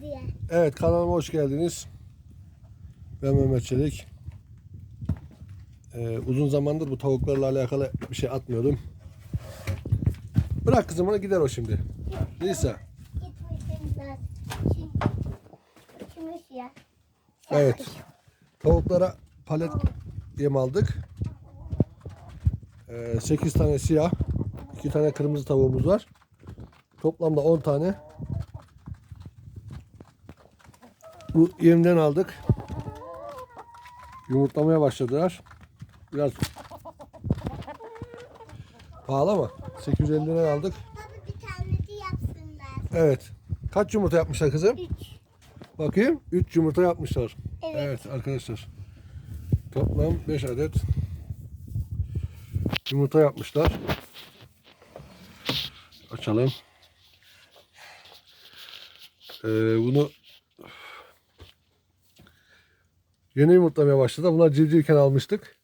diye. Evet kanalıma hoş geldiniz. Ben Mehmet Çelik. Ee, uzun zamandır bu tavuklarla alakalı bir şey atmıyordum. Bırak kızım onu gider o şimdi. Ya. Evet. Tavuklara palet yem aldık. 8 tane siyah, 2 tane kırmızı tavuğumuz var. Toplamda 10 tane. Bu yemden aldık. Yumurtlamaya başladılar. Biraz pahalı ama 850 liraya aldık. Baba bir tane de yapsınlar. Evet. Kaç yumurta yapmışlar kızım? Üç. Bakayım. 3 yumurta yapmışlar. Evet. Evet arkadaşlar. Toplam 5 adet yumurta yapmışlar. Açalım. Ee, bunu yeni yumurtlamaya başladı. Bunlar civcivken almıştık.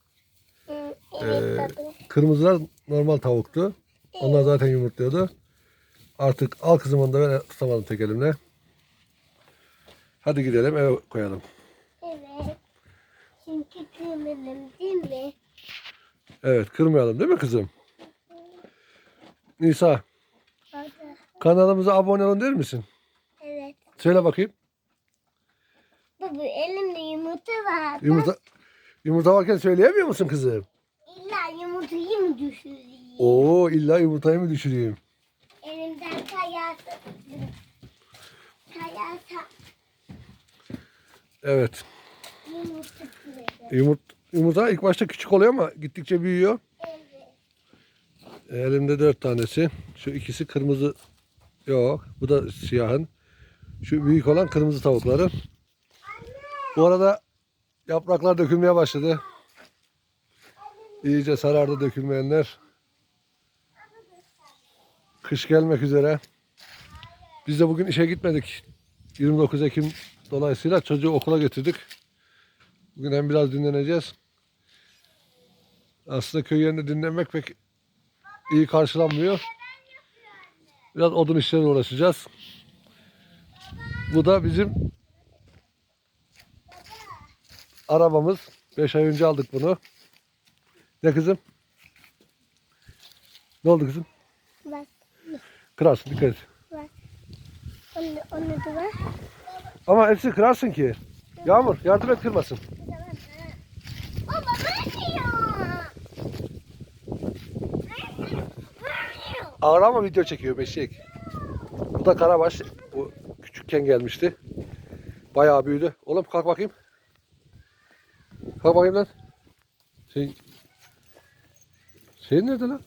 Ee, kırmızılar normal tavuktu. Onlar zaten yumurtluyordu. Artık al kızım onu da ben tutamadım tek elimle. Hadi gidelim eve koyalım. Evet. Çünkü kırmızım değil mi? Evet kırmayalım değil mi kızım? Nisa kanalımıza abone olun der misin? Evet. Söyle bakayım. Baba elimde yumurta var. Yumurta yumurta varken söyleyemiyor musun kızım? İlla yumurtayı mı düşüreyim? Oo illa yumurtayı mı düşüreyim? Elimden kayarsa. Kayarsa Evet. yumurta. Yumurt, yumurta ilk başta küçük oluyor ama gittikçe büyüyor. Evet. Elimde dört tanesi. Şu ikisi kırmızı. Yok. Bu da siyahın. Şu büyük olan kırmızı tavukların. Bu arada yapraklar dökülmeye başladı. İyice sarardı dökülmeyenler. Kış gelmek üzere. Biz de bugün işe gitmedik. 29 Ekim dolayısıyla çocuğu okula götürdük. Bugün hem biraz dinleneceğiz. Aslında köy yerinde dinlenmek pek iyi karşılanmıyor. Biraz odun işlerine uğraşacağız. Bu da bizim arabamız. 5 ay önce aldık bunu. Ne kızım? Ne oldu kızım? Bak. Kırarsın dikkat et. Bak. Onu, onu da var. Ama hepsini kırarsın ki. Yağmur yardım et kırmasın. Baba vermiyor. Ağlama video çekiyor beşik. Bu da karabaş. Bu küçükken gelmişti. Bayağı büyüdü. Oğlum kalk bakayım. Kalk bakayım lan. Şey... Şey nerede lan?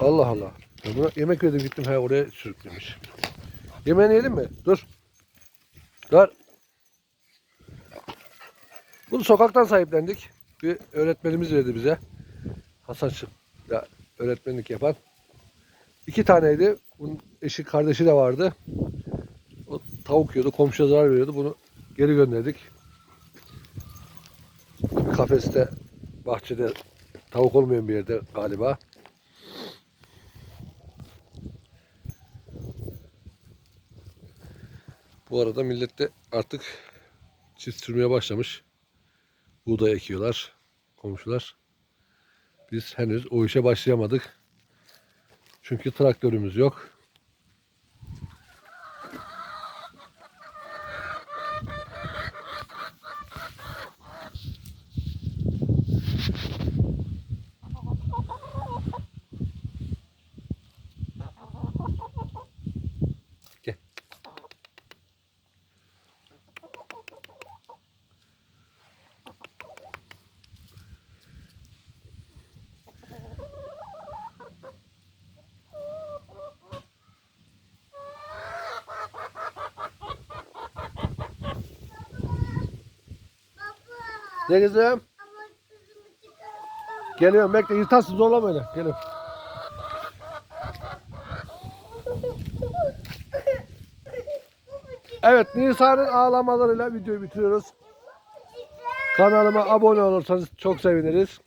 Allah Allah. Buna yemek verdim gittim he oraya sürüklemiş. Yemeğini yiyelim mi? Dur. Dur. Bunu sokaktan sahiplendik. Bir öğretmenimiz verdi bize. Hasan Şık. Ya öğretmenlik yapan. İki taneydi. Bunun eşi kardeşi de vardı. O tavuk yiyordu. Komşuya zarar veriyordu. Bunu geri gönderdik. Kafeste bahçede tavuk olmayan bir yerde galiba. Bu arada millet de artık çift sürmeye başlamış. Buğday ekiyorlar komşular. Biz henüz o işe başlayamadık. Çünkü traktörümüz yok. Ne kızım? Geliyorum bekle yırtarsın zorlama öyle. Geliyorum. Evet Nisa'nın ağlamalarıyla videoyu bitiriyoruz. Kanalıma abone olursanız çok seviniriz.